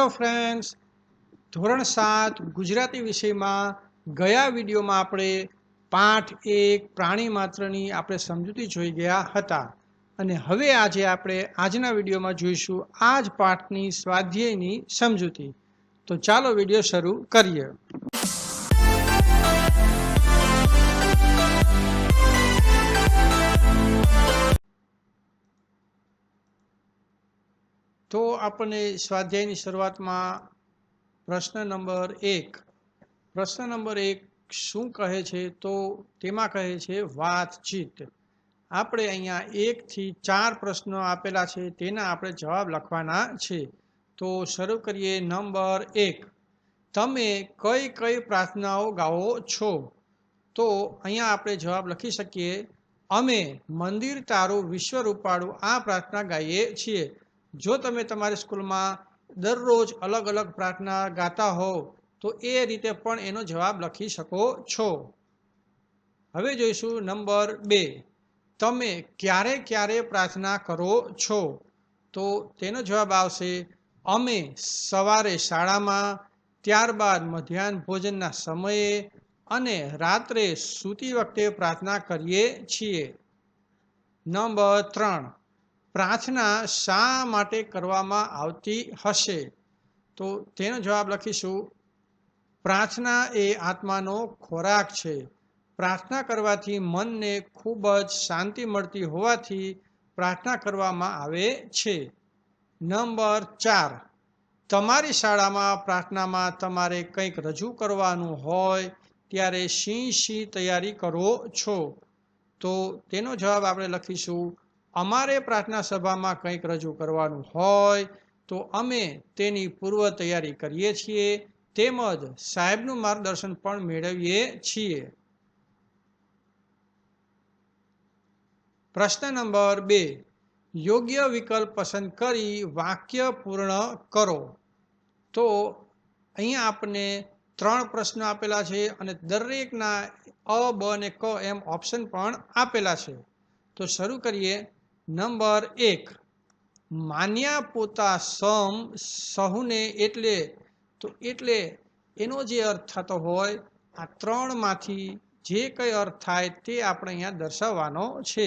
Hello friends, ધોરણ સાત ગુજરાતી વિષયમાં ગયા વિડીયોમાં આપણે પાઠ એક પ્રાણી માત્રની આપણે સમજૂતી જોઈ ગયા હતા. અને હવે આજે આપણે આજના વિડીયોમાં જોઈશું આ જ પાઠની સ્વાધ્યાયની સમજૂતી. તો ચાલો વીડિયો શરૂ કરીએ. તો આપણને સ્વાધ્યાયની શરૂઆતમાં પ્રશ્ન નંબર એક. પ્રશ્ન નંબર એક શું કહે છે? તો તેમાં કહે છે વાતચીત. આપણે અહીંયા એકથી ચાર પ્રશ્નો આપેલા છે, તેના આપણે જવાબ લખવાના છે. તો શરૂ કરીએ નંબર એક. તમે કઈ કઈ પ્રાર્થનાઓ ગાઓ છો? તો અહીંયા આપણે જવાબ લખી શકીએ, અમે મંદિર તારું વિશ્વ રૂપાળું આ પ્રાર્થના ગાઈએ છીએ. જો તમે તમારી સ્કૂલમાં દરરોજ અલગ અલગ પ્રાર્થના ગાતા હોવ તો એ રીતે પણ એનો જવાબ લખી શકો છો. હવે જોઈશું નંબર બે. તમે ક્યારે ક્યારે પ્રાર્થના કરો છો? તો તેનો જવાબ આવશે, અમે સવારે શાળામાં, ત્યારબાદ મધ્યાહન ભોજનના સમયે અને રાત્રે સૂતી વખતે પ્રાર્થના કરીએ છીએ. નંબર ત્રણ. પ્રાર્થના શા માટે કરવામાં આવતી હશે? તો તેનો જવાબ લખીશું. પ્રાર્થના એ આત્માનો ખોરાક છે. પ્રાર્થના કરવાથી મનને ખૂબ જ શાંતિ મળતી હોવાથી પ્રાર્થના કરવામાં આવે છે. નંબર ચાર. તમારી શાળામાં પ્રાર્થનામાં તમારે કંઈક રજૂ કરવાનું હોય ત્યારે શી શી તૈયારી કરો છો? તો તેનો જવાબ આપણે લખીશું. અમારે પ્રાર્થના સભામાં કંઈક રજૂ કરવાનું હોય તો અમે તેની પૂર્વ તૈયારી કરીએ છીએ. તેમજ સાહેબનું માર્ગદર્શન પણ મેળવીએ છીએ. પ્રશ્ન નંબર બે. યોગ્ય વિકલ્પ પસંદ કરી વાક્ય પૂર્ણ કરો. તો અહીંયા આપને ત્રણ પ્રશ્નો આપેલા છે અને દરેકના અ, બ અને ક એમ ઓપ્શન પણ આપેલા છે. તો શરૂ કરીએ. નંબર એક, માન્યા પોતા સમ સહુને એટલે, તો એટલે એનો જે અર્થ થતો હોય, આ ત્રણમાંથી જે કંઈ અર્થ થાય તે આપણે અહીંયા દર્શાવવાનો છે.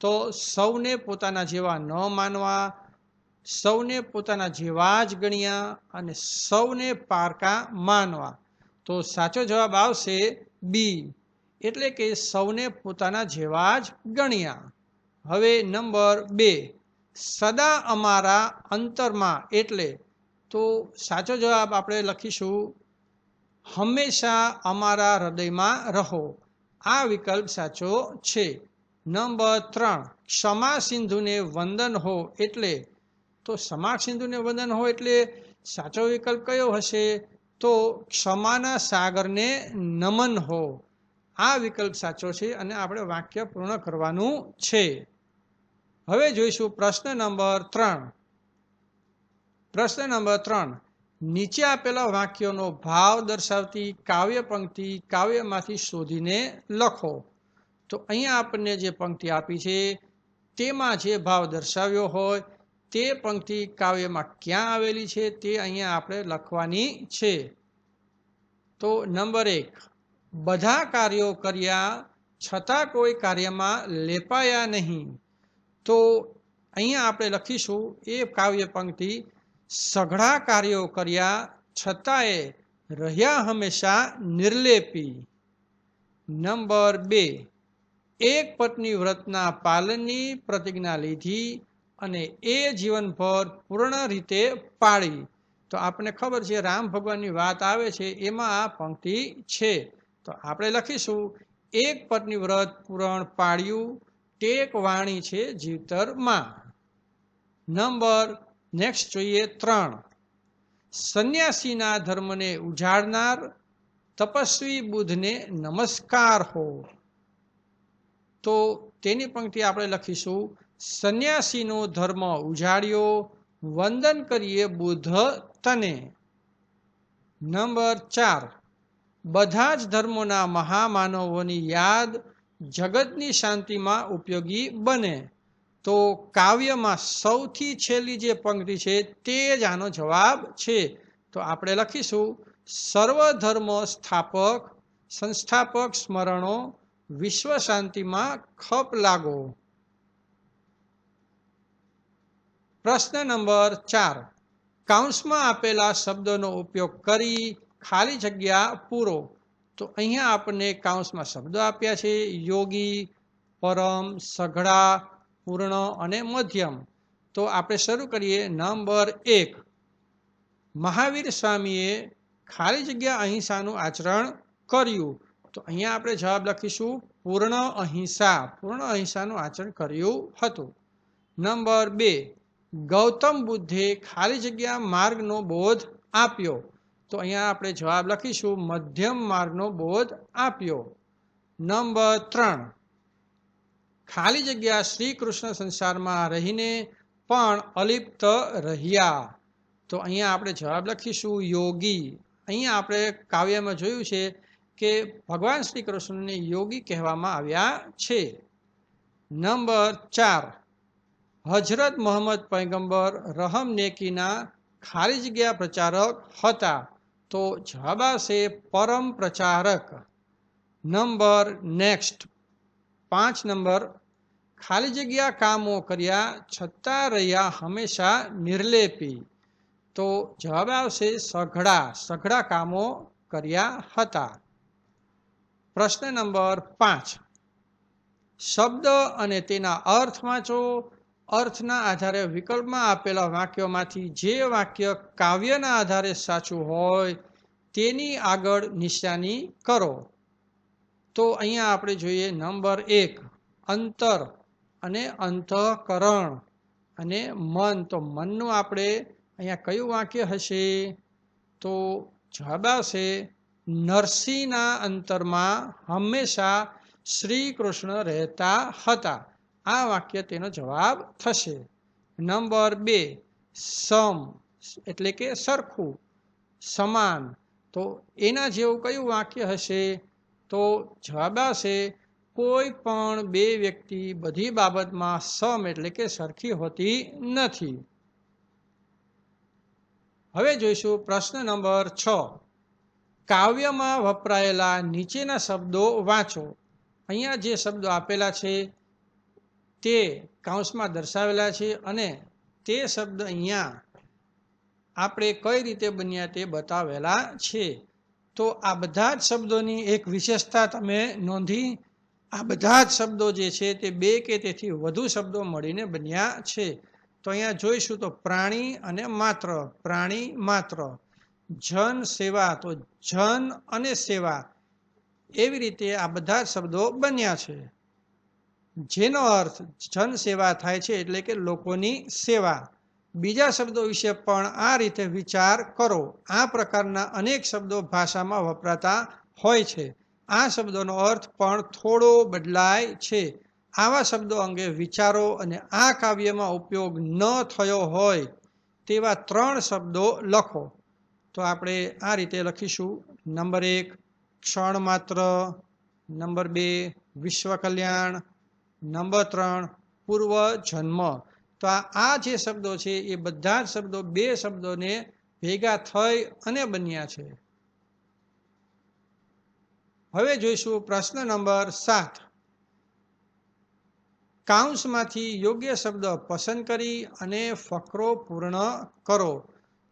તો સૌને પોતાના જેવા ન માનવા, સૌને પોતાના જેવા જ ગણ્યા અને સૌને પારકા માનવા. તો સાચો જવાબ આવશે બી, એટલે કે સૌને પોતાના જેવા જ ગણ્યા. હવે નંબર બે. સદા અમારા અંતરમાં એટલે તો સાચો જવાબ આપણે લખીશું, હંમેશા અમારા હૃદયમાં રહો. આ વિકલ્પ સાચો છે. નંબર ત્રણ, ક્ષમા સિંધુને વંદન હો એટલે તો ક્ષમા સિંધુને વંદન હો એટલે સાચો વિકલ્પ કયો હશે? તો ક્ષમાના સાગરને નમન હો. આ વિકલ્પ સાચો છે અને આપણે વાક્ય પૂર્ણ કરવાનું છે. હવે જોઈશું પ્રશ્ન નંબર ત્રણ. પ્રશ્ન નંબર ત્રણ. નીચે આપેલા વાક્યોનો ભાવ દર્શાવતી કાવ્ય પંક્તિ કાવ્યમાંથી શોધીને લખો. તો અહીંયા આપણને જે પંક્તિ આપી છે, તેમાં જે ભાવ દર્શાવ્યો હોય, તે પંક્તિ કાવ્યમાં ક્યાં આવેલી છે, તે અહીંયા આપણે લખવાની છે. તો નંબર એક. બધા કાર્યો કર્યા, છતાં કોઈ કાર્યમાં લેપાયા નહીં. તો અહીંયા આપણે લખીશું, એ કાવ્ય પંક્તિ, સઘળા કાર્યો કર્યા, છતાંય રહ્યા હંમેશા નિર્લેપી. નંબર બે, એક પત્ની વ્રતના પાલનની પ્રતિજ્ઞા લીધી અને એ જીવનભર પૂર્ણ રીતે પાળી. તો આપણને ખબર છે, રામ ભગવાનની વાત આવે છે, એમાં આ પંક્તિ છે. તો આપણે લખીશું, એક પત્ની વ્રત પૂરણ પાડ્યું, ટેક વાણી છે જીવતરમાં નંબર નેક્સ્ટ જોઈએ ત્રણ. સંન્યાસીના ધર્મને ઉજાડનાર, તપસ્વી બુદ્ધને નમસ્કાર હો. તો તેની પંક્તિ આપણે લખીશું, સંન્યાસીનો ધર્મ ઉજાડ્યો, વંદન કરીએ બુદ્ધ તને. નંબર ચાર. બધા જ ધર્મોના મહામાનવોની યાદ જગતની શાંતિમાં ઉપયોગી બને. તો કાવ્યમાં સૌથી છેલ્લી જે પંક્તિ છે તે જ આનો જવાબ છે. તો આપણે લખીશું, સર્વધર્મ સ્થાપક, સંસ્થાપક સ્મરણો, વિશ્વ શાંતિમાં ખપ લાગો. પ્રશ્ન નંબર ચાર. કાઉન્સમાં આપેલા શબ્દોનો ઉપયોગ કરી ખાલી જગ્યા પૂરો. તો અહીંયા આપણને કાઉન્સમાં શબ્દો આપ્યા છે. યોગી, પરમ, સઘળા, પૂર્ણ અને મધ્યમ. તો આપણે શરૂ કરીએ નંબર એક. મહાવીર સ્વામીએ ખાલી જગ્યા અહિંસાનું આચરણ કર્યું. તો અહીંયા આપણે જવાબ લખીશું, પૂર્ણ અહિંસા. પૂર્ણ અહિંસાનું આચરણ કર્યું હતું. નંબર બે. ગૌતમ બુદ્ધે ખાલી જગ્યા માર્ગનો બોધ આપ્યો. તો અહીંયા આપણે જવાબ લખીશું, મધ્યમ માર્ગનો બોધ આપ્યો. નંબર ત્રણ, ખાલી જગ્યા શ્રી કૃષ્ણ સંસારમાં રહીને પણ અલિપ્ત રહ્યા. તો અહીંયા આપણે જવાબ લખીશું, યોગી. અહીંયા આપણે કાવ્યમાં જોયું છે કે ભગવાન શ્રી કૃષ્ણને યોગી કહેવામાં આવ્યા છે. નંબર ચાર હજરત મોહમ્મદ પૈગંબર રહમ નેકીના ખાલી જગ્યા પ્રચારક હતા. તો જવાબ આવશે પરમ પ્રચારક. Number next. પાંચ નંબર. ખાલી જગ્યા કામો કર્યા, છતાં રહ્યા હંમેશા નિર્લેપી. તો જવાબ આવશે સઘળા. સઘળા કામો કર્યા હતા. પ્રશ્ન નંબર પાંચ. શબ્દ અને તેના અર્થ વાંચો. અર્થના આધારે વિકલ્પમાં આપેલા વાક્યોમાંથી જે વાક્ય કાવ્યના આધારે સાચું હોય, તેની આગળ નિશાની કરો. તો અહીંયા આપણે જોઈએ નંબર એક, અંતર અને અંતઃકરણ અને મન. તો મનનું આપણે અહીંયા કયું વાક્ય હશે? તો જવાબ આવશે, નરસિંહના અંતરમાં હંમેશા શ્રી કૃષ્ણ રહેતા હતા. આ વાક્ય તેનો જવાબ થશે. નંબર બે, સમ, એટલે કે સરખું, સમાન. તો એના જેવું કયું વાક્ય હશે? તો જવાબ આવશે, કોઈ પણ બે વ્યક્તિ બધી બાબતમાં સમ એટલે કે સરખી હોતી નથી. હવે જોઈશું પ્રશ્ન નંબર છ. કાવ્યમાં વપરાયેલા નીચેના શબ્દો વાંચો. અહીંયા જે શબ્દો આપેલા છે તે કાઉન્સમાં દર્શાવેલા છે અને તે શબ્દ અહીંયા આપણે કઈ રીતે બન્યા તે બતાવેલા છે. તો આ બધા જ શબ્દોની એક વિશેષતા તમે નોંધી આ બધા જ શબ્દો જે છે તે બે કે તેથી વધુ શબ્દો મળીને બન્યા છે. તો અહીંયા જોઈશું તો પ્રાણી અને માત્ર, પ્રાણી માત્ર. જન સેવા, તો જન અને સેવા. એવી રીતે આ બધા જ શબ્દો બન્યા છે. જેનો અર્થ જન સેવા થાય છે એટલે કે લોકોની સેવા. બીજા શબ્દો વિશે પણ આ રીતે વિચાર કરો. આ પ્રકારના અનેક શબ્દો ભાષામાં વપરાતા હોય છે. આ શબ્દોનો અર્થ પણ થોડો બદલાય છે. આવા શબ્દો અંગે વિચારો અને આ કાવ્યમાં ઉપયોગ ન થયો હોય તેવા ત્રણ શબ્દો લખો. તો આપણે આ રીતે લખીશું. નંબર એક, ક્ષણ માત્ર. નંબર બે, વિશ્વ કલ્યાણ. નંબર ત્રણ, પૂર્વ જન્મ. તો આ જે શબ્દો છે, એ બધા જ શબ્દો બે શબ્દોને ભેગા થઈ અને બન્યા છે. હવે જોઈશું પ્રશ્ન નંબર સાત. કાઉન્સમાંથી યોગ્ય શબ્દ પસંદ કરી અને ફકરો પૂર્ણ કરો.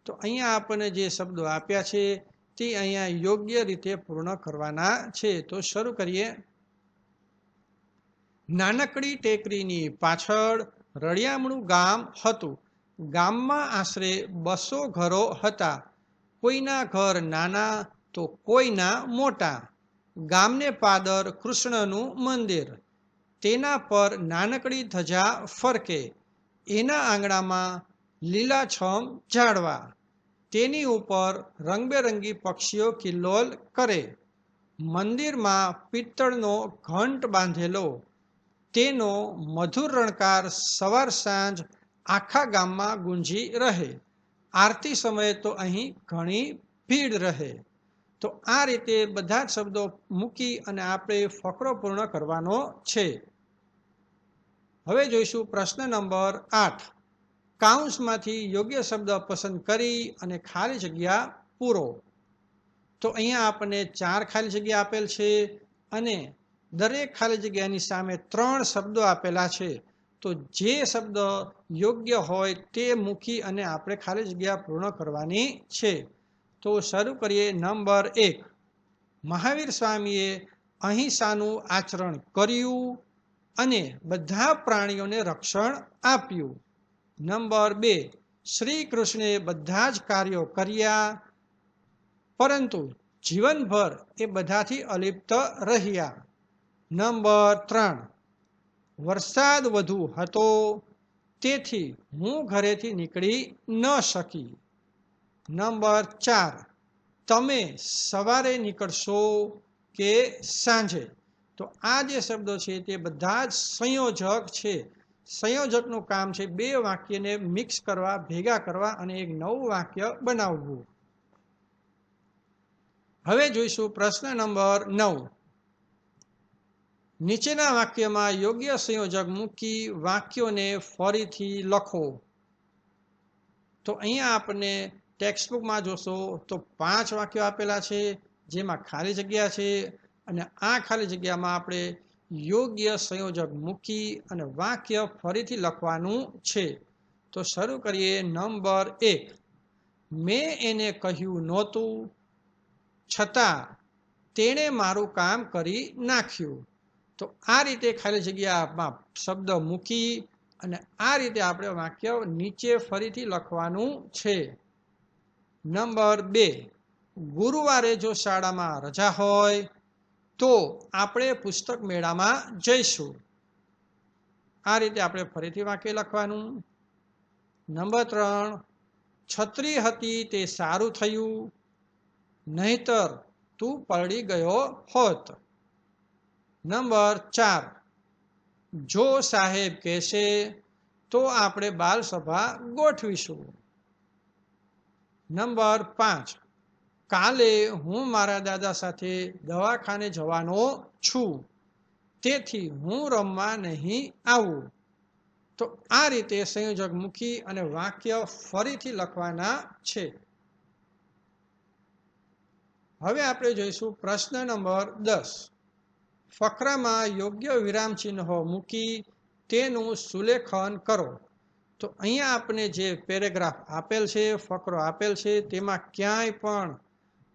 તો અહીંયા આપણને જે શબ્દો આપ્યા છે, તે અહીંયા યોગ્ય રીતે પૂર્ણ કરવાના છે. તો શરૂ કરીએ. નાનકડી ટેકરીની પાછળ રળિયામણું ગામ હતું. ગામમાં આશરે બસો ઘરો હતા. કોઈના ઘર નાના તો કોઈના મોટા. ગામને પાદર કૃષ્ણનું મંદિર. તેના પર નાનકડી ધજા ફરકે. એના આંગણામાં લીલાછમ ઝાડવા. તેની ઉપર રંગબેરંગી પક્ષીઓ કિલ્લોલ કરે. મંદિરમાં પિત્તળનો ઘંટ બાંધેલો. તેનો મધુર રણકાર સવાર સાંજ આખા ગામમાં ગુંજી રહે. આરતી સમયે તો અહીં ઘણી ભીડ રહે. તો આ રીતે બધા જ શબ્દો મૂકી અને આપણે ફકરો પૂર્ણ કરવાનો છે. હવે જોઈશું પ્રશ્ન નંબર આઠ. કાઉન્સમાંથી યોગ્ય શબ્દ પસંદ કરી અને ખાલી જગ્યા પૂરો. તો અહીંયા આપણને ચાર ખાલી જગ્યા આપેલ છે અને દરેક ખાલી જગ્યાની સામે ત્રણ શબ્દો આપેલા છે, તો જે શબ્દ યોગ્ય હોય તે મૂકી અને આપણે ખાલી જગ્યા પૂર્ણ કરવાની છે. તો શરૂ કરીએ નંબર એક. મહાવીર સ્વામીએ અહિંસાનું આચરણ કર્યું અને બધા પ્રાણીઓને રક્ષણ આપ્યું. નંબર બે. શ્રી કૃષ્ણે બધા જ કાર્યો કર્યા, પરંતુ જીવનભર એ બધાથી અલિપ્ત રહ્યા. નંબર ત્રણ. વરસાદ વધુ હતો, તેથી હું ઘરેથી નીકળી ન શકી. નંબર ચાર. તમે સવારે નીકળશો કે સાંજે? તો આ જે શબ્દો છે તે બધા જ સંયોજક છે. સંયોજકનું કામ છે બે વાક્યને મિક્સ કરવા, ભેગા કરવા અને એક નવું વાક્ય બનાવવું. હવે જોઈશું પ્રશ્ન નંબર નવ. નીચેના વાક્યમાં યોગ્ય સંયોજક મૂકી વાક્યોને ફરીથી લખો. તો અહીંયા આપણે ટેક્સ્ટબુકમાં જોશો તો પાંચ વાક્યો આપેલા છે, જેમાં ખાલી જગ્યા છે અને આ ખાલી જગ્યામાં આપણે યોગ્ય સંયોજક મૂકી અને વાક્ય ફરીથી લખવાનું છે. તો શરૂ કરીએ નંબર એક. મેં એને કહ્યું નહોતું, છતાં તેણે મારું કામ કરી નાખ્યું. તો આ રીતે ખાલી જગ્યામાં શબ્દ મૂકી અને આ રીતે આપણે વાક્ય નીચે ફરીથી લખવાનું છે. નંબર બે, ગુરુવારે જો શાળામાં રજા હોય તો આપણે પુસ્તક મેળામાં જઈશું. આ રીતે આપણે ફરીથી વાક્ય લખવાનું. નંબર ત્રણ, છત્રી હતી તે સારું થયું, નહીતર તું પલળી ગયો હોત. નંબર ચાર. જો સાહેબ કહેશે, તો આપણે બાલ સભા ગોઠવીશું. નંબર પાંચ. કાલે હું મારા દાદા સાથે દવાખાને જવાનો છું. તેથી હું રમવા નહીં આવું. તો આ રીતે સંયોજક મૂકી અને વાક્ય ફરીથી લખવાના છે. હવે આપણે જોઈશું પ્રશ્ન નંબર દસ. ફકરામાં યોગ્ય વિરામ ચિહ્નો મૂકી તેનું સુલેખન કરો. તો અહીંયા આપણે જે પેરેગ્રાફ આપેલ છે, ફકરો આપેલ છે, તેમાં ક્યાંય પણ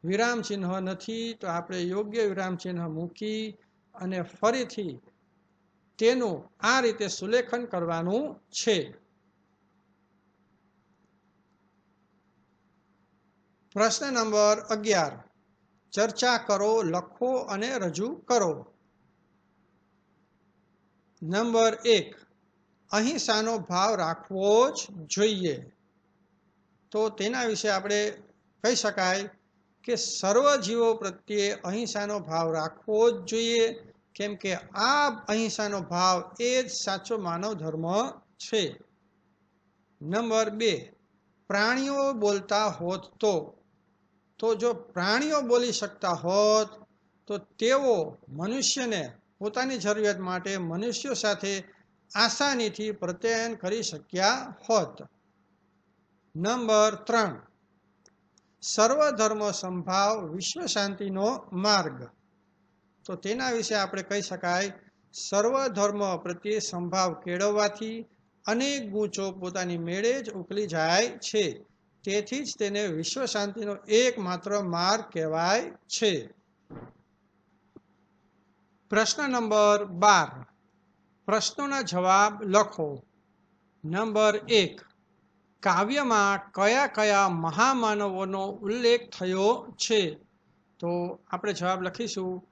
વિરામ ચિહ્ન નથી, તો આપણે યોગ્ય વિરામ ચિહ્ન મૂકી અને ફરીથી તેનું આ રીતે સુલેખન કરવાનું છે. પ્રશ્ન નંબર અગિયાર. ચર્ચા કરો, લખો અને રજૂ કરો. નંબર એક, અહિંસાનો ભાવ રાખવો જ જોઈએ. તો તેના વિશે આપણે કહી શકાય કે સર્વ જીવો પ્રત્યે અહિંસાનો ભાવ રાખવો જ જોઈએ, કેમ કે આ અહિંસાનો ભાવ એ જ સાચો માનવ ધર્મ છે. નંબર બે, પ્રાણીઓ બોલતા હોત તો તો જો પ્રાણીઓ બોલી શકતા હોત, તો તેઓ મનુષ્યને પોતાની જરૂરિયાત માટે મનુષ્યો સાથે આસાનીથી પ્રત્યાયન કરી શક્યા હોત. નંબર ત્રણ. સર્વધર્મ સંભાવ વિશ્વ શાંતિનો માર્ગ. તો તેના વિશે આપણે કહી શકાય, સર્વધર્મ પ્રત્યે સંભાવ કેળવવાથી અનેક ગૂંચો પોતાની મેળે જ ઉકલી જાય છે. તેથી જ તેને વિશ્વ શાંતિનો એકમાત્ર માર્ગ કહેવાય છે. પ્રશ્ન નંબર બાર. પ્રશ્નોના જવાબ લખો. નંબર એક. કાવ્યમાં કયા કયા મહામાનવોનો ઉલ્લેખ થયો છે? તો આપણે જવાબ લખીશું.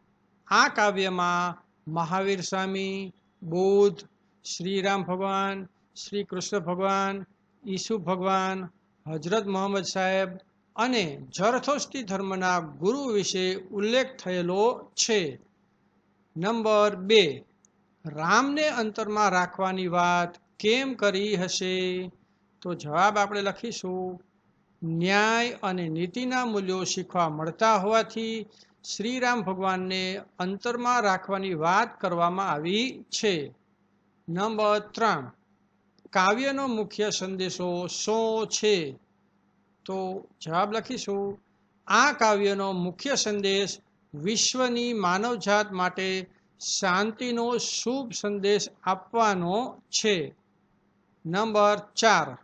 આ કાવ્યમાં મહાવીર સ્વામી, બુદ્ધ, શ્રીરામ ભગવાન, શ્રી કૃષ્ણ ભગવાન, ઈસુ ભગવાન હજરત મોહમ્મદ સાહેબ અને જરથોષ્ટી ધર્મના ગુરુ વિશે ઉલ્લેખ થયેલો છે. નંબર બે, રામને અંતરમાં રાખવાની વાત કેમ કરી હશે? તો જવાબ આપણે લખીશું. ન્યાય અને નીતિના મૂલ્યો શીખવા મળતા હોવાથી શ્રીરામ ભગવાનને અંતરમાં રાખવાની વાત કરવામાં આવી છે. નંબર ત્રણ, કાવ્યનો મુખ્ય સંદેશો શું છે? તો જવાબ લખીશું. આ કાવ્યનો મુખ્ય સંદેશ વિશ્વની માનવજાત માટે શાંતિનો શુભ સંદેશ આપવાનો છે. નંબર ચાર.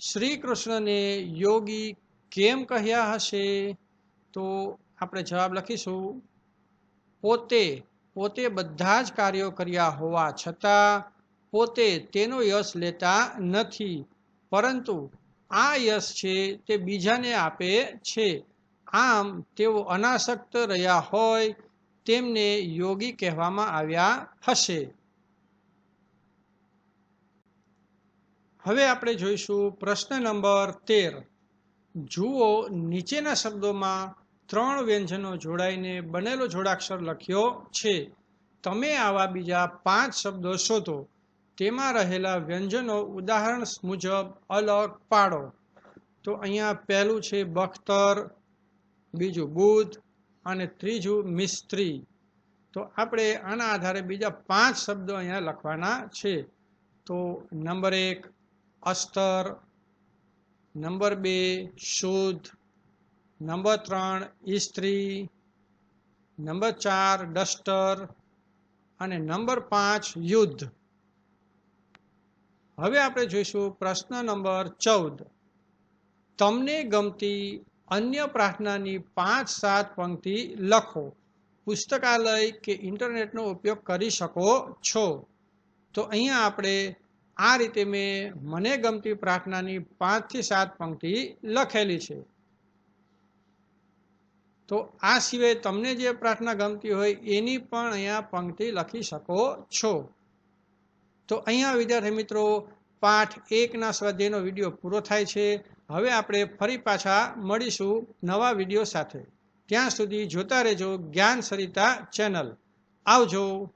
શ્રી કૃષ્ણને યોગી કેમ કહ્યા હશે? તો આપણે જવાબ લખીશું. પોતે પોતે બધા જ કાર્યો કર્યા હોવા છતાં પોતે તેનો યશ લેતા નથી, પરંતુ આ યશ છે તે બીજાને આપે છે. આમ તેઓ અનાસક્ત રહ્યા હોય તેમને યોગી કહેવામાં આવ્યા હશે. હવે આપણે જોઈશું પ્રશ્ન નંબર તેર. જુઓ નીચેના શબ્દોમાં ત્રણ વ્યંજનો જોડાઈને બનેલો જોડાક્ષર લખ્યો છે. તમે આવા બીજા પાંચ શબ્દો શોધો. તેમાં રહેલા વ્યંજનો ઉદાહરણ મુજબ અલગ પાડો. તો અહીંયા પહેલું છે બખ્તર બીજું બુધ અને ત્રીજું મિસ્ત્રી. તો આપણે આના આધારે બીજા પાંચ શબ્દો અહીંયા લખવાના છે. તો નંબર એક, અસ્તર. નંબર બે, શુદ્ધ. નંબર ત્રણ ઇસ્ત્રી નંબર ચાર, ડસ્ટર. અને નંબર પાંચ, યુદ્ધ. હવે આપણે જોઈશું પ્રશ્ન નંબર ચૌદ. તમને ગમતી અન્ય પ્રાર્થનાની પાંચ સાત પંક્તિ લખો. પુસ્તકાલય કે ઇન્ટરનેટનો ઉપયોગ કરી શકો છો. તો અહીંયા આપણે આ રીતે મેં મને ગમતી પ્રાર્થનાની પાંચથી સાત પંક્તિ લખેલી છે. તો આ સિવાય તમને જે પ્રાર્થના ગમતી હોય એની પણ અહીંયા પંક્તિ લખી શકો છો. તો અહીંયા વિદ્યાર્થી મિત્રો પાઠ એકના સ્વાધ્યાયનો વીડિયો પૂરો થાય છે. હવે આપણે ફરી પાછા મળીશું નવા વીડિયો સાથે. ત્યાં સુધી જોતા રહેજો જ્ઞાન સરિતા ચેનલ. આવજો.